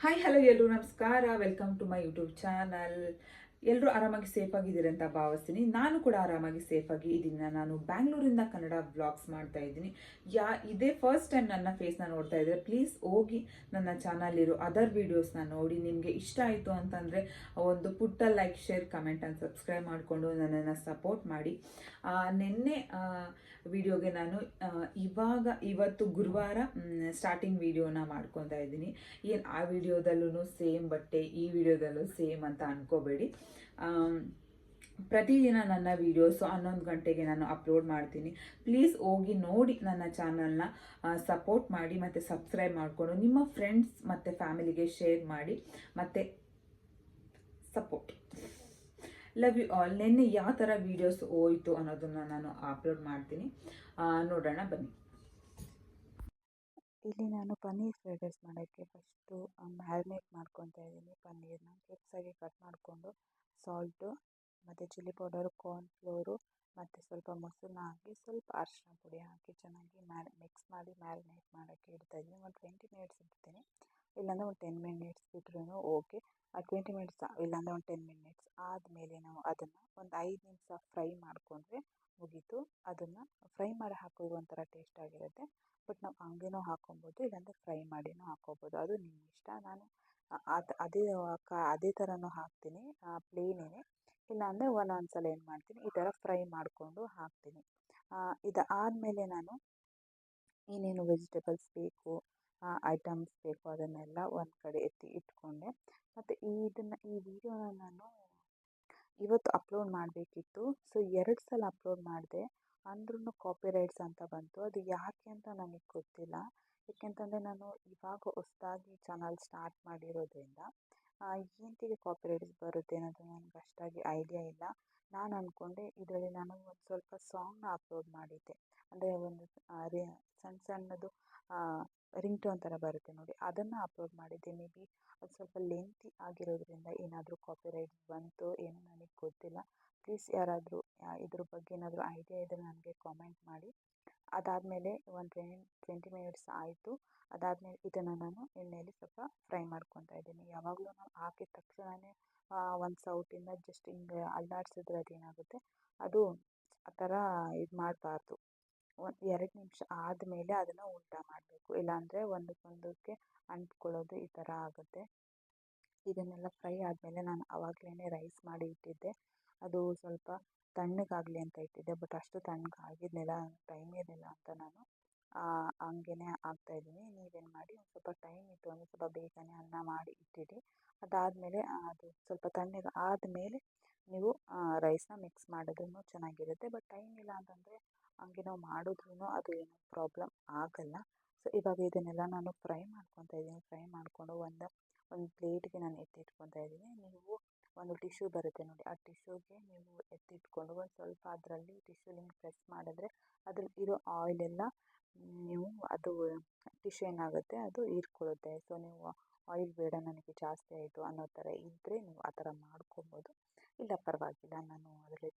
Hi hello ಎಲ್ಲರೂ ನಮಸ್ಕಾರ welcome to my YouTube channel ಎಲ್ಲರೂ ಆರಾಮಾಗಿ ಸೇಫ್ ಆಗಿದ್ದೀರಿ ಅಂತ ಭಾವಿಸ್ತೀನಿ. ನಾನು ಕೂಡ ಆರಾಮಾಗಿ ಸೇಫ್ ಆಗಿ ಇದ್ದೀನಿ. ನಾನು ಬ್ಯಾಂಗ್ಳೂರಿಂದ ಕನ್ನಡ ಬ್ಲಾಗ್ಸ್ ಮಾಡ್ತಾ ಇದ್ದೀನಿ. ಯಾ, ಇದೇ ಫಸ್ಟ್ ಟೈಮ್ ನನ್ನ ಫೇಸ್ನ ನೋಡ್ತಾ ಇದ್ದರೆ ಪ್ಲೀಸ್ ಹೋಗಿ ನನ್ನ ಚಾನಲ್ಲಿರೋ ಅದರ್ ವೀಡಿಯೋಸ್ನ ನೋಡಿ. ನಿಮಗೆ ಇಷ್ಟ ಆಯಿತು ಅಂತಂದರೆ ಒಂದು ಪುಟ್ಟ like share comment and subscribe ಮಾಡಿಕೊಂಡು ನನ್ನನ್ನು ಸಪೋರ್ಟ್ ಮಾಡಿ. ನಿನ್ನೆ ವಿಡಿಯೋಗೆ ನಾನು ಇವಾಗ, ಇವತ್ತು ಗುರುವಾರ ಸ್ಟಾರ್ಟಿಂಗ್ ವಿಡಿಯೋನ ಮಾಡ್ಕೊತಾ ಇದ್ದೀನಿ. ಏನು ಆ ವಿಡಿಯೋದಲ್ಲೂ ಸೇಮ್ ಬಟ್ಟೆ ಈ ವಿಡಿಯೋದಲ್ಲೂ ಸೇಮ್ ಅಂತ ಅನ್ಕೋಬೇಡಿ. ಪ್ರತಿದಿನ ನನ್ನ ವೀಡಿಯೋಸು ಹನ್ನೊಂದು ಗಂಟೆಗೆ ನಾನು ಅಪ್ಲೋಡ್ ಮಾಡ್ತೀನಿ. ಪ್ಲೀಸ್ ಹೋಗಿ ನೋಡಿ ನನ್ನ ಚಾನಲ್ನ ಸಪೋರ್ಟ್ ಮಾಡಿ ಮತ್ತು ಸಬ್ಸ್ಕ್ರೈಬ್ ಮಾಡಿಕೊಂಡು ನಿಮ್ಮ ಫ್ರೆಂಡ್ಸ್ ಮತ್ತು ಫ್ಯಾಮಿಲಿಗೆ ಶೇರ್ ಮಾಡಿ ಮತ್ತು ಸಪೋರ್ಟ್ ಲವ್ ಯು ಆಲ್ ನಿನ್ನೆ ಯಾವ ಥರ ವೀಡಿಯೋಸ್ ಹೋಯಿತು ಅನ್ನೋದನ್ನು ನಾನು ಅಪ್ಲೋಡ್ ಮಾಡ್ತೀನಿ. ನೋಡೋಣ ಬನ್ನಿ. ಇಲ್ಲಿ ನಾನು ಪನ್ನೀರ್ ಫ್ರೈಡ್ ರೈಸ್ ಮಾಡೋಕ್ಕೆ ಫಸ್ಟು ಮ್ಯಾರಿನೇಟ್ ಮಾಡ್ಕೊತಾ ಇದ್ದೀನಿ. ಪನ್ನೀರ್ನ ಚಿಪ್ಸಾಗಿ ಕಟ್ ಮಾಡಿಕೊಂಡು ಸಾಲ್ಟು, ಮತ್ತು ಚಿಲ್ಲಿ ಪೌಡರು ಕಾರ್ನ್ಫ್ಲೋರು ಮತ್ತು ಸ್ವಲ್ಪ ಮೊಸರನ್ನ ಹಾಕಿ ಸ್ವಲ್ಪ ಅರಿಶಿನ ಪುಡಿ ಹಾಕಿ ಚೆನ್ನಾಗಿ ಮ್ಯಾರಿ ಮಿಕ್ಸ್ ಮಾಡಿ ಮ್ಯಾರಿನೇಟ್ ಮಾಡೋಕ್ಕೆ ಇಡ್ತಾಯಿದ್ದೀನಿ ಒಂದು ಟ್ವೆಂಟಿ ಮಿನಿಟ್ಸ್ ಇಡ್ತೀನಿ. ಇಲ್ಲಾಂದರೆ ಒಂದು ಟೆನ್ ಮಿನಿಟ್ಸ್ ಬಿಟ್ರೂ ಓಕೆ ಆ ಟ್ವೆಂಟಿ ಮಿನಿಟ್ಸ್ ಇಲ್ಲಾಂದರೆ ಒಂದು ಟೆನ್ ಮಿನಿಟ್ಸ್ ಆದಮೇಲೆ ನಾವು ಅದನ್ನು ಒಂದು ಐದು ನಿಮಿಷ ಫ್ರೈ ಮಾಡಿಕೊಂಡ್ರೆ ಮುಗೀತು. ಅದನ್ನು ಫ್ರೈ ಮಾಡಿ ಹಾಕೋದು ಒಂಥರ ಟೇಸ್ಟ್ ಆಗಿರುತ್ತೆ. ಬಟ್ ನಾವು ಹಂಗೇನೂ ಹಾಕೊಬೋದು, ಇಲ್ಲಾಂದರೆ ಫ್ರೈ ಮಾಡಿನೂ ಹಾಕ್ಕೊಬೋದು ಅದು ನಿಮ್ಮ ಇಷ್ಟ ನಾನು ಅದು, ಅದೇ ಅದೇ ಥರನೂ ಹಾಕ್ತೀನಿ. ಪ್ಲೇನೇ ಇಲ್ಲಾಂದರೆ ಒಂದೊಂದು ಸಲ ಏನು ಮಾಡ್ತೀನಿ, ಈ ಥರ ಫ್ರೈ ಮಾಡಿಕೊಂಡು ಹಾಕ್ತೀನಿ. ಇದು ಆದಮೇಲೆ ನಾನು ಏನೇನು ವೆಜಿಟೇಬಲ್ಸ್ ಬೇಕು ಐಟಮ್ಸ್ ಬೇಕು ಅದನ್ನೆಲ್ಲ ಒಂದು ಕಡೆ ಎತ್ತಿ ಇಟ್ಕೊಂಡೆ. ಮತ್ತು ಇದನ್ನು, ಈ ವಿಡಿಯೋನ ನಾನು ಇವತ್ತು ಅಪ್ಲೋಡ್ ಮಾಡಬೇಕಿತ್ತು. ಸೊ ಎರಡು ಸಲ ಅಪ್ಲೋಡ್ ಮಾಡಿದೆ. ಅಂದ್ರೂ ಕಾಪಿರೈಟ್ಸ್ ಅಂತ ಬಂತು. ಅದು ಯಾಕೆ ಅಂತ ನನಗೆ ಗೊತ್ತಿಲ್ಲ. ಏಕೆಂತಂದರೆ ನಾನು ಇವಾಗ ಹೊಸ್ದಾಗಿ ಚಾನಲ್ ಸ್ಟಾರ್ಟ್ ಮಾಡಿರೋದ್ರಿಂದ ಏನಕ್ಕೆ ಕಾಪಿರೈಟ್ಸ್ ಬರುತ್ತೆ ಅನ್ನೋದು ನನಗೆ ಅಷ್ಟಾಗಿ ಐಡಿಯಾ ಇಲ್ಲ. ನಾನು ಅಂದ್ಕೊಂಡೆ ಇದರಲ್ಲಿ ನಾನು ಒಂದು ಸ್ವಲ್ಪ ಸಾಂಗ್ನ ಅಪ್ಲೋಡ್ ಮಾಡಿದ್ದೆ. ಅಂದರೆ ಒಂದು ರಿ ಸಣ್ಣ ಸಣ್ಣದು ರಿಂಗ್ ಟೋನ್ ಥರ ಬರುತ್ತೆ ನೋಡಿ, ಅದನ್ನು ಅಪ್ಲೋಡ್ ಮಾಡಿದ್ದೆ. ಮೇ ಬಿ ಅದು ಸ್ವಲ್ಪ ಲೆಂತಿ ಆಗಿರೋದ್ರಿಂದ ಏನಾದರೂ ಕಾಪಿರೈಟ್ಸ್ ಬಂತು ಏನೋ ನನಗೆ ಗೊತ್ತಿಲ್ಲ. ಪ್ಲೀಸ್ ಯಾರಾದರೂ ಇದ್ರ ಬಗ್ಗೆ ಏನಾದರೂ ಐಡಿಯಾ ಇದ್ದರೆ ನನಗೆ ಕಾಮೆಂಟ್ ಮಾಡಿ. ಅದಾದಮೇಲೆ ಒಂದು ಟ್ವೆನ್ ಟ್ವೆಂಟಿ ಮಿನಿಟ್ಸ್ ಆಯಿತು. ಅದಾದಮೇಲೆ ಇದನ್ನು ನಾನು ಎಣ್ಣೆಯಲ್ಲಿ ಸ್ವಲ್ಪ ಫ್ರೈ ಮಾಡ್ಕೊತಾ ಇದ್ದೀನಿ. ಯಾವಾಗಲೂ ನಾವು ಹಾಕಿದ ತಕ್ಷಣವೇ ಒಂದು ಸೌಟಿಂದ ಜಸ್ಟ್ ಹಿಂಗೆ ಅಲ್ಲಾಡಿಸಿದ್ರೆ ಅದೇನಾಗುತ್ತೆ? ಅದು ಆ ಥರ ಇದು ಮಾಡಬಾರ್ದು. ಒಂದು ಎರಡು ನಿಮಿಷ ಆದಮೇಲೆ ಅದನ್ನು ಊಟ ಮಾಡಬೇಕು. ಇಲ್ಲಾಂದರೆ ಒಂದಕ್ಕೊಂದಕ್ಕೆ ಅಂಟ್ಕೊಳ್ಳೋದು ಈ ಥರ ಆಗುತ್ತೆ. ಇದನ್ನೆಲ್ಲ ಫ್ರೈ ಆದಮೇಲೆ ನಾನು ಆವಾಗಲೇ ರೈಸ್ ಮಾಡಿ ಇಟ್ಟಿದ್ದೆ. ಅದು ಸ್ವಲ್ಪ ತಣ್ಣಗಾಗಲಿ ಅಂತ ಇಟ್ಟಿದ್ದೆ. ಬಟ್ ಅಷ್ಟು ತಣ್ಣಗಾಗಿದ್ದಿಲ್ಲ ಟೈಮ್ ಇರಲಿಲ್ಲ ಅಂತ ನಾನು. ಹಂಗೇ ಹಾಕ್ತಾಯಿದ್ದೀನಿ ನೀವೇನು ಮಾಡಿ ಒಂದು ಸ್ವಲ್ಪ ಟೈಮ್ ಇತ್ತು ಅಂದರೆ ಸ್ವಲ್ಪ ಬೇಗನೆ ಅನ್ನ ಮಾಡಿ ಇಟ್ಟಿಡಿ. ಅದಾದಮೇಲೆ ಅದು ಸ್ವಲ್ಪ ತಣ್ಣಗೆ ಆದಮೇಲೆ ನೀವು ರೈಸ್ನ ಮಿಕ್ಸ್ ಮಾಡಿದ್ರೂ ಚೆನ್ನಾಗಿರುತ್ತೆ. ಬಟ್ ಟೈಮ್ ಇಲ್ಲ ಅಂತಂದರೆ ಹಂಗೆ ನಾವು ಮಾಡಿದ್ರೂ ಅದು ಏನು ಪ್ರಾಬ್ಲಮ್ ಆಗಲ್ಲ. ಸೊ ಇವಾಗ ಇದನ್ನೆಲ್ಲ ನಾನು ಫ್ರೈ ಮಾಡ್ಕೊತಾ ಇದ್ದೀನಿ. ಫ್ರೈ ಮಾಡಿಕೊಂಡು ಒಂದು ಒಂದು ಪ್ಲೇಟ್ಗೆ ನಾನು ಎತ್ತಿಟ್ಕೊತಾ ಇದ್ದೀನಿ. ನೀವು ಒಂದು ಟಿಶ್ಯೂ ಬರುತ್ತೆ ನೋಡಿ. ಆ ಟಿಶ್ಯೂಗೆ ನೀವು ಎತ್ತಿಟ್ಕೊಂಡು ಒಂದು ಸ್ವಲ್ಪ ಅದರಲ್ಲಿ ಟಿಶ್ಯೂ ಹಿಂಗೆ ಪ್ರೆಸ್ ಮಾಡಿದ್ರೆ ಅದ್ರಲ್ಲಿ ಇರೋ ಆಯಿಲ್ ಎಲ್ಲ ನೀವು ಅದು ಟಿಶ್ಯೂ ಏನಾಗುತ್ತೆ ಅದು ಹೀರ್ಕೊಳ್ಳುತ್ತೆ. ಸೊ ನೀವು ಆಯಿಲ್ ಬೇಡ ನನಗೆ ಜಾಸ್ತಿ ಆಯಿತು ಅನ್ನೋ ಥರ ಇದ್ದರೆ ನೀವು ಆ ಥರ ಮಾಡ್ಕೊಬೋದು. ಇಲ್ಲ, ಪರವಾಗಿಲ್ಲ, ನಾನು ಅದರಲ್ಲಿ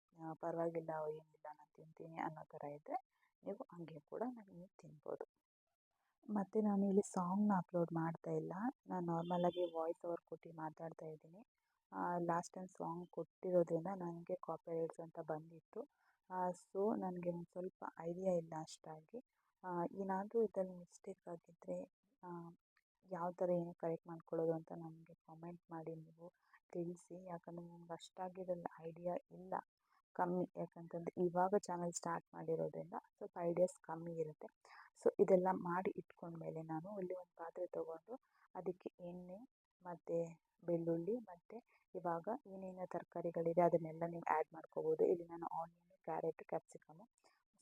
ಪರವಾಗಿಲ್ಲ, ಏನಿಲ್ಲ, ನಾನು ತಿಂತೀನಿ ಅನ್ನೋ ಥರ ಇದ್ದರೆ ನೀವು ಹಂಗೆ ಕೂಡ ನೀವು ತಿನ್ಬೋದು. ಮತ್ತು ನಾನು ಇಲ್ಲಿ ಸಾಂಗ್ನ ಅಪ್ಲೋಡ್ ಮಾಡ್ತಾ ಇಲ್ಲ. ನಾನು ನಾರ್ಮಲಾಗಿ ವಾಯ್ಸ್ ಓವರ್ ಕೊಟ್ಟು ಮಾತಾಡ್ತಾ ಇದ್ದೀನಿ. ಲಾಸ್ಟ್ ಟೈಮ್ ಸಾಂಗ್ ಕೊಟ್ಟಿರೋದ್ರಿಂದ ನನಗೆ ಕಾಪಿರೈಟ್ಸ್ ಅಂತ ಬಂದಿತ್ತು. ಸೊ ನನಗೆ ಒಂದು ಸ್ವಲ್ಪ ಐಡಿಯಾ ಇಲ್ಲ ಅಷ್ಟಾಗಿ. ಏನಾದರೂ ಇದರಲ್ಲಿ ಮಿಸ್ಟೇಕ್ ಆಗಿದ್ದರೆ ಯಾವ ಥರ ಏನು ಕರೆಕ್ಟ್ ಮಾಡ್ಕೊಳ್ಳೋದು ಅಂತ ನನಗೆ ಕಾಮೆಂಟ್ ಮಾಡಿ ನೀವು ತಿಳಿಸಿ. ಯಾಕಂದರೆ ನನಗೆ ಅಷ್ಟಾಗಿ ಇದರಲ್ಲಿ ಐಡಿಯಾ ಇಲ್ಲ. ಕಮ್ಮಿ, ಯಾಕಂತಂದರೆ ಇವಾಗ ಚಾನಲ್ ಸ್ಟಾರ್ಟ್ ಮಾಡಿರೋದ್ರಿಂದ ಸ್ವಲ್ಪ ಐಡಿಯಾಸ್ ಕಮ್ಮಿ ಇರುತ್ತೆ. ಸೊ ಇದೆಲ್ಲ ಮಾಡಿ ಇಟ್ಕೊಂಡ್ಮೇಲೆ ನಾನು ಇಲ್ಲಿ ಒಂದು ಪಾತ್ರೆ ತೊಗೊಂಡು ಅದಕ್ಕೆ ಎಣ್ಣೆ ಮತ್ತು ಬೆಳ್ಳುಳ್ಳಿ, ಮತ್ತು ಇವಾಗ ಏನೇನು ತರಕಾರಿಗಳಿದೆ ಅದನ್ನೆಲ್ಲ ನೀವು ಆ್ಯಡ್ ಮಾಡ್ಕೋಬೋದು. ಇಲ್ಲಿ ನಾನು ಆನಿಯನ್ ಕ್ಯಾರೆಟ್ ಕ್ಯಾಪ್ಸಿಕಮು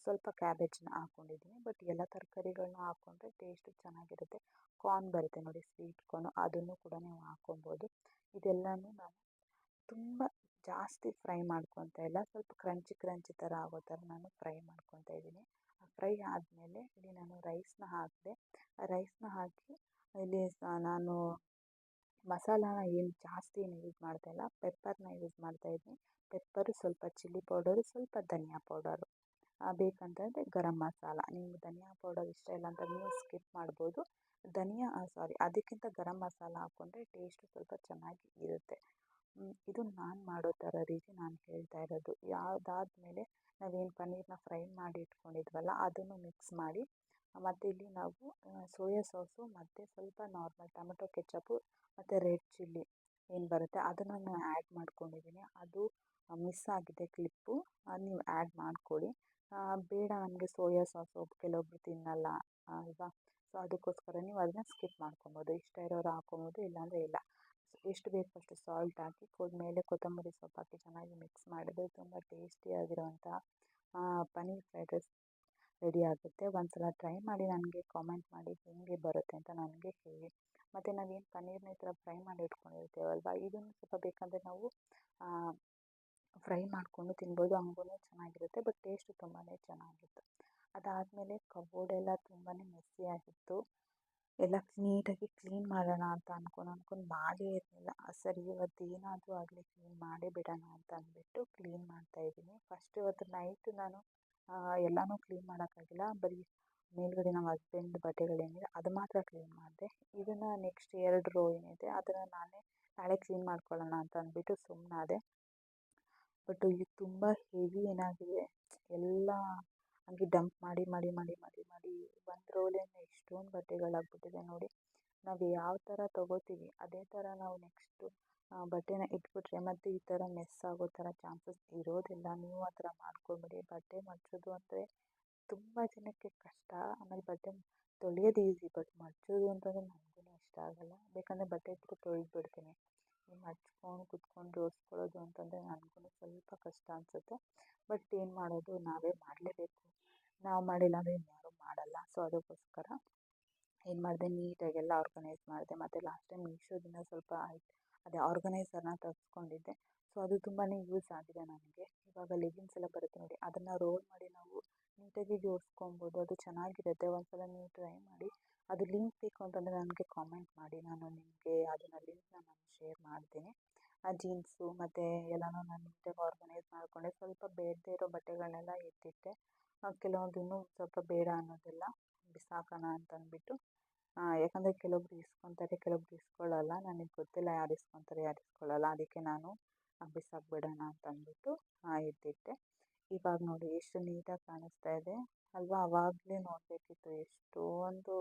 ಸ್ವಲ್ಪ ಕ್ಯಾಬೇಜನ್ನ ಹಾಕ್ಕೊಂಡಿದ್ದೀನಿ ಬಟ್ ಎಲ್ಲ ತರಕಾರಿಗಳನ್ನ ಹಾಕ್ಕೊಂಡ್ರೆ ಟೇಸ್ಟು ಚೆನ್ನಾಗಿರುತ್ತೆ. ಕಾರ್ನ್ ಬರುತ್ತೆ ನೋಡಿ ಸ್ವೀಟ್ ಕಾರ್ನು ಅದನ್ನು ಕೂಡ ನೀವು ಹಾಕ್ಕೊಬೋದು ಇದೆಲ್ಲನೂ ನಾನು ತುಂಬ ಜಾಸ್ತಿ ಫ್ರೈ ಮಾಡ್ಕೊತಾ ಇಲ್ಲ. ಸ್ವಲ್ಪ ಕ್ರಂಚಿ ಕ್ರಂಚಿ ಥರ ಆಗೋ ಥರ ನಾನು ಫ್ರೈ ಮಾಡ್ಕೊತಾ ಇದ್ದೀನಿ. ಫ್ರೈ ಆದಮೇಲೆ ಇಲ್ಲಿ ನಾನು ರೈಸ್ನ ಹಾಕಿದೆ. ರೈಸ್ನ ಹಾಕಿ ಇಲ್ಲಿ ನಾನು ಮಸಾಲಾನ ಏನು ಜಾಸ್ತಿ ಏನು ಯೂಸ್ ಮಾಡ್ತಾಯಿಲ್ಲ ಪೆಪ್ಪರ್ನ ಯೂಸ್ ಮಾಡ್ತಾ ಇದ್ದೀನಿ ಪೆಪ್ಪರು ಸ್ವಲ್ಪ ಚಿಲ್ಲಿ ಪೌಡರು ಸ್ವಲ್ಪ ಧನಿಯಾ ಪೌಡರು ಬೇಕಂತಂದರೆ ಗರಂ ಮಸಾಲ. ನಿಮ್ಗೆ ಧನಿಯಾ ಪೌಡರ್ ಇಷ್ಟ ಇಲ್ಲ ಅಂತ ನೀವು ಸ್ಕಿಪ್ ಮಾಡ್ಬೋದು. ಧನಿಯಾ ಸಾರಿ ಅದಕ್ಕಿಂತ ಗರಂ ಮಸಾಲ ಹಾಕ್ಕೊಂಡ್ರೆ ಟೇಸ್ಟು ಸ್ವಲ್ಪ ಚೆನ್ನಾಗಿ ಇರುತ್ತೆ. ಇದು ನಾನು ಮಾಡೋ ಥರ ರೀತಿ ನಾನು ಹೇಳ್ತಾ ಇರೋದು. ಯಾವುದಾದ್ಮೇಲೆ ನಾವೇನು ಪನ್ನೀರನ್ನ ಫ್ರೈ ಮಾಡಿ ಇಟ್ಕೊಂಡಿದ್ವಲ್ಲ, ಅದನ್ನು ಮಿಕ್ಸ್ ಮಾಡಿ ಮತ್ತು ಇಲ್ಲಿ ನಾವು ಸೋಯಾ ಸಾಸು ಮತ್ತು ಸ್ವಲ್ಪ ನಾರ್ಮಲ್ ಟೊಮೆಟೊ ಕೆಚಪ್ಪು ಮತ್ತು ರೆಡ್ ಚಿಲ್ಲಿ ಏನು ಬರುತ್ತೆ ಅದನ್ನು ನಾನು ಆ್ಯಡ್ ಮಾಡ್ಕೊಂಡಿದ್ದೀನಿ ಅದು ಮಿಸ್ ಆಗಿದೆ ಕ್ಲಿಪ್ಪು. ಅದು ನೀವು ಆ್ಯಡ್ ಮಾಡ್ಕೊಳ್ಳಿ ಬೇಡ ನಮಗೆ ಸೋಯಾ ಸಾಸು ಕೆಲವೊಬ್ಬರು ತಿನ್ನಲ್ಲ ಅಲ್ವಾ? ಸೊ ಅದಕ್ಕೋಸ್ಕರ ನೀವು ಅದನ್ನ ಸ್ಕಿಪ್ ಮಾಡ್ಕೊಬೋದು. ಇಷ್ಟ ಇರೋರು ಹಾಕ್ಕೊಬೋದು ಇಲ್ಲಾಂದರೆ ಇಲ್ಲ. ಎಷ್ಟು ಬೇಕು ಅಷ್ಟು ಸಾಲ್ಟ್ ಹಾಕಿ ಮೇಲೆ ಕೊತ್ತಂಬರಿ ಸೊಪ್ಪು ಹಾಕಿ ಚೆನ್ನಾಗಿ ಮಿಕ್ಸ್ ಮಾಡಿದ್ರೆ ತುಂಬ ಟೇಸ್ಟಿಯಾಗಿರುವಂಥ ಪನ್ನೀರ್ ಫ್ರೈಡ್ ರೈಸ್ ರೆಡಿ ಆಗುತ್ತೆ. ಒಂದು ಸಲ ಟ್ರೈ ಮಾಡಿ ನನಗೆ ಕಾಮೆಂಟ್ ಮಾಡಿ ಹೇಗೆ ಬರುತ್ತೆ ಅಂತ ನನಗೆ ಹೇಳಿ. ಮತ್ತು ನಾವೇನು ಪನ್ನೀರ್ನ ಈ ಥರ ಫ್ರೈ ಮಾಡಿ ಇಟ್ಕೊಂಡಿರ್ತೀವಲ್ವ? ಇದನ್ನು ಸ್ವಲ್ಪ ಬೇಕಂದರೆ ನಾವು ಫ್ರೈ ಮಾಡಿಕೊಂಡು ತಿನ್ಬೋದು. ಹಂಗೂ ಚೆನ್ನಾಗಿರುತ್ತೆ ಬಟ್ ಟೇಸ್ಟ್ ತುಂಬಾ ಚೆನ್ನಾಗಿತ್ತು. ಅದಾದಮೇಲೆ ಕಬೋರ್ಡೆಲ್ಲ ತುಂಬಾ ಮೆಸ್ಸಿಯಾಗಿತ್ತು ಎಲ್ಲ ನೀಟಾಗಿ ಕ್ಲೀನ್ ಮಾಡೋಣ ಅಂತ ಅಂದ್ಕೊಂಡು ಅಂದ್ಕೊಂಡು ಮಾಡೇ ಇರಲಿಲ್ಲ. ಸರಿ ಇವತ್ತು ಏನಾದರೂ ಆಗಲಿ ಕ್ಲೀನ್ ಮಾಡೇ ಬಿಡೋಣ ಅಂತ ಅಂದ್ಬಿಟ್ಟು ಕ್ಲೀನ್ ಮಾಡ್ತಾಯಿದ್ದೀನಿ ಫಸ್ಟ್ ಇವತ್ತು ನೈಟ್ ನಾನು ಎಲ್ಲನೂ ಕ್ಲೀನ್ ಮಾಡೋಕ್ಕಾಗಿಲ್ಲ. ಬರೀ ಮೇಲುಗಡೆ ನಮ್ಮ ಹಸ್ಬೆಂಡ್ ಬಟ್ಟೆಗಳೇನಿದೆ ಅದು ಮಾತ್ರ ಕ್ಲೀನ್ ಮಾಡಿದೆ. ಇದನ್ನು ನೆಕ್ಸ್ಟ್ ಎರಡು ರೋ ಏನಿದೆ, ಅದನ್ನು ನಾನೇ ನಾಳೆ ಕ್ಲೀನ್ ಮಾಡ್ಕೊಳ್ಳೋಣ ಅಂತ ಅಂದ್ಬಿಟ್ಟು ಸುಮ್ಮನಾದೆ ಬಟ್ ಇದು ತುಂಬ ಹೆವಿ ಏನಾಗಿದೆ. ಎಲ್ಲ ಹಂಗೆ ಡಂಪ್ ಮಾಡಿ ಮಾಡಿ ಮಾಡಿ ಮಾಡಿ ಮಾಡಿ ಒಂದು ರೋಲೇ ಎಷ್ಟೊಂದು ಬಟ್ಟೆಗಳಾಗ್ಬಿಟ್ಟಿದೆ ನೋಡಿ. ನಾವು ಯಾವ ಥರ ತೊಗೋತೀವಿ, ಅದೇ ಥರ ನಾವು ನೆಕ್ಸ್ಟು ಬಟ್ಟೆನ ಇಟ್ಬಿಟ್ರೆ ಮತ್ತೆ ಈ ಥರ ಮೆಸ್ ಆಗೋ ಥರ ಚಾನ್ಸಸ್ ಇರೋದಿಲ್ಲ. ನೀವು ಆ ಥರ ಮಾಡ್ಕೊಬೇಡಿ. ಬಟ್ಟೆ ಮಡ್ಚೋದು ಅಂದರೆ ತುಂಬ ಜನಕ್ಕೆ ಕಷ್ಟ. ಆಮೇಲೆ ಬಟ್ಟೆ ತೊಳೆಯೋದು ಈಸಿ ಬಟ್ ಮಡ್ಚೋದು ಅಂತಂದರೆ ನನಗೂ ಇಷ್ಟ ಆಗೋಲ್ಲ. ಬೇಕಂದರೆ ಬಟ್ಟೆ ಇದ್ದರೆ ತೊಳೆದು ಬಿಡ್ತೀನಿ ಮಡ್ಚ್ಕೊಂಡು, ಕುತ್ಕೊಂಡು, ಜೋಡಿಸ್ಕೊಳ್ಳೋದು ಅಂತಂದರೆ ನನಗೂ ಸ್ವಲ್ಪ ಕಷ್ಟ ಅನಿಸುತ್ತೆ. ಬಟ್ ಏನು ಮಾಡೋದು? ನಾವೇ ಮಾಡಲೇಬೇಕು. ನಾವು ಮಾಡಿಲ್ಲ ಅಂದರೆ ಇನ್ಯಾರೂ ಮಾಡಲ್ಲ. ಸೊ ಅದಕ್ಕೋಸ್ಕರ ಏನು ಮಾಡಿದೆ? ನೀಟಾಗೆಲ್ಲ ಆರ್ಗನೈಸ್ ಮಾಡಿದೆ. ಮತ್ತು ಲಾಸ್ಟ್ ಟೈಮ್ ಮೀಶೋದಿಂದ ಸ್ವಲ್ಪ ಅದೇ ಆರ್ಗನೈಸರ್ನ ತರಿಸ್ಕೊಂಡಿದ್ದೆ. ಸೊ ಅದು ತುಂಬಾ ಯೂಸ್ ಆಗಿದೆ ನನಗೆ. ಇವಾಗ ಲೆಗಿನ್ಸ್ ಎಲ್ಲ ಬರುತ್ತೆ ನೋಡಿ. ಅದನ್ನು ರೋಲ್ ಮಾಡಿ ನಾವು ನೀಟಾಗಿ ಜೋಡಿಸ್ಕೊಬೋದು. ಅದು ಚೆನ್ನಾಗಿರುತ್ತೆ. ಒಂದು ಸಲ ನೀವು ಟ್ರೈ ಮಾಡಿ. ಅದು ಲಿಂಕ್ ಬೇಕು ಅಂತಂದರೆ ನನಗೆ ಕಾಮೆಂಟ್ ಮಾಡಿ. ನಾನು ನಿಮಗೆ ಅದನ್ನು ಲಿಂಕ್ನ ನಾನು ಶೇರ್ ಮಾಡ್ತೀನಿ. ಆ ಜೀನ್ಸು ಮತ್ತು ಎಲ್ಲನೂ ನಾನು ನೀಟಾಗಿ ಆರ್ಗನೈಸ್ ಮಾಡಿಕೊಂಡೆ. ಸ್ವಲ್ಪ ಬೇಡದೇ ಇರೋ ಬಟ್ಟೆಗಳನ್ನೆಲ್ಲ ಎತ್ತಿಟ್ಟೆ. ಕೆಲವೊಂದು ಸ್ವಲ್ಪ ಬೇಡ ಅನ್ನೋದೆಲ್ಲ ಬಿಸಾಕೋಣ ಅಂತ ಅಂದ್ಬಿಟ್ಟು ಯಾಕಂದರೆ ಕೆಲವೊಬ್ರು ಇಸ್ಕೊತಾರೆ ಕೆಲವೊಬ್ರು ಇಸ್ಕೊಳ್ಳಲ್ಲ. ನನಗೆ ಗೊತ್ತಿಲ್ಲ ಯಾರು ಇಸ್ಕೊತಾರೆ, ಯಾರು ಇಸ್ಕೊಳ್ಳಲ್ಲ. ಅದಕ್ಕೆ ನಾನು ಬಿಸಾಕ್ಬಿಡೋಣ ಅಂತ ಅಂದ್ಬಿಟ್ಟು ಎತ್ತಿಟ್ಟೆ ಇವಾಗ ನೋಡಿ ಎಷ್ಟು ನೀಟಾಗಿ ಕಾಣಿಸ್ತಾ ಇದೆ. ಅಲ್ವಾ? ಆವಾಗಲೇ ನೋಡಬೇಕಿತ್ತು. ಎಷ್ಟೊಂದು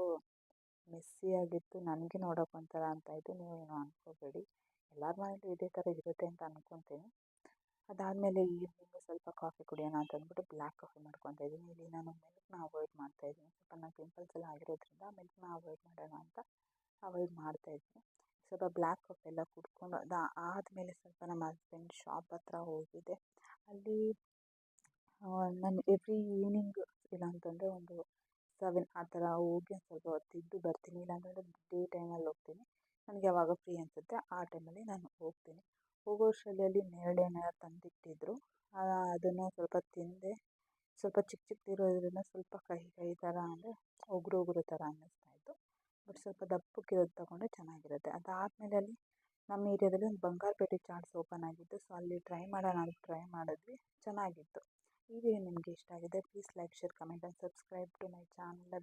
ಮೆಸ್ಸಿಯಾಗಿತ್ತು ನನಗೆ ನೋಡೋಕೆ ಒಂಥರ ಅಂತ ಇತ್ತು ನೀವೇನು ಅಂದ್ಕೋಬೇಡಿ ಎಲ್ಲರ ಮನೇಲೂ ಇದೇ ಥರ ಇರುತ್ತೆ ಅಂತ ಅಂದ್ಕೊತೀನಿ ಅದಾದಮೇಲೆ ಈವ್ನಿಂಗ್ ಸ್ವಲ್ಪ ಕಾಫಿ ಕುಡಿಯೋಣ ಅಂತ ಅಂದ್ಬಿಟ್ಟು ಬ್ಲ್ಯಾಕ್ ಕಾಫಿ ಮಾಡ್ಕೊತಾ ಇದ್ದೀನಿ. ಇಲ್ಲಿ ನಾನು ಮಿಲ್ಕ್ನ ಅವಾಯ್ಡ್ ಮಾಡ್ತಾ ಇದ್ದೀನಿ. ಸ್ವಲ್ಪ ನಂಗೆ ಪಿಂಪಲ್ಸ್ ಎಲ್ಲ ಆಗಿರೋದ್ರಿಂದ ಮಿಲ್ಕ್ನ ಅವಾಯ್ಡ್ ಮಾಡೋಣ ಅಂತ ಅವಾಯ್ಡ್ ಮಾಡ್ತಾ ಇದ್ದೀನಿ. ಸ್ವಲ್ಪ ಬ್ಲ್ಯಾಕ್ ಕಾಫಿ ಎಲ್ಲ ಕುಡ್ಕೊಂಡು ಅದು ಆದಮೇಲೆ ಸ್ವಲ್ಪ ನಮ್ಮ ಹಸ್ಬೆಂಡ್ ಶಾಪ್ ಹತ್ರ ಹೋಗಿದ್ದೆ ಅಲ್ಲಿ ನಾನು ಎವ್ರಿ ಈವ್ನಿಂಗ್ ಇಲ್ಲ ಅಂತಂದರೆ ಒಂದು ಸೆವೆನ್ ಆ ಥರ ಹೋಗಿ ಒಂದು ಸ್ವಲ್ಪ ಹೊತ್ತು ಇದ್ದು ಬರ್ತೀನಿ. ಇಲ್ಲಾಂತಂದರೆ ಡೇ ಟೈಮಲ್ಲಿ ಹೋಗ್ತೀನಿ. ನನಗೆ ಯಾವಾಗ ಫ್ರೀ ಅನಿಸುತ್ತೆ ಆ ಟೈಮಲ್ಲಿ ನಾನು ಹೋಗ್ತೀನಿ. ಹೋಗೋ ನೇರಳೆ ನೇರಳೆಹಣ್ಣೆಲ್ಲ ತಂದಿಟ್ಟಿದ್ದರು ಅದನ್ನು ಸ್ವಲ್ಪ ತಿಂದೆ. ಸ್ವಲ್ಪ ಚಿಕ್ಕ ಚಿಕ್ಕದಿರೋದ್ರಿಂದ ಸ್ವಲ್ಪ ಕಹಿ ಕಹಿ ಥರ ಅಂದರೆ ಉಗುರು ಉಗುರು ಥರ ಅನ್ನಿಸ್ತಾ ಇತ್ತು. ಬಟ್ ಸ್ವಲ್ಪ ದಪ್ಪಕ್ಕಿರೋದು ತಗೊಂಡ್ರೆ ಚೆನ್ನಾಗಿರುತ್ತೆ. ಅದಾದಮೇಲೆ ಅಲ್ಲಿ ನಮ್ಮ ಏರಿಯಾದಲ್ಲಿ ಒಂದು ಬಂಗಾರಪೇಟೆ ಚಾಟ್ಸ್ ಓಪನ್ ಆಗಿತ್ತು. ಸೊ ಅಲ್ಲಿ ಟ್ರೈ ಮಾಡೋಣ ಅಂತ ಟ್ರೈ ಮಾಡಿದ್ವಿ. ಚೆನ್ನಾಗಿತ್ತು. ಈ ವಿಡಿಯೋ ನಿಮಗೆ ಇಷ್ಟ ಆಗಿದೆ please like share comment and subscribe to my channel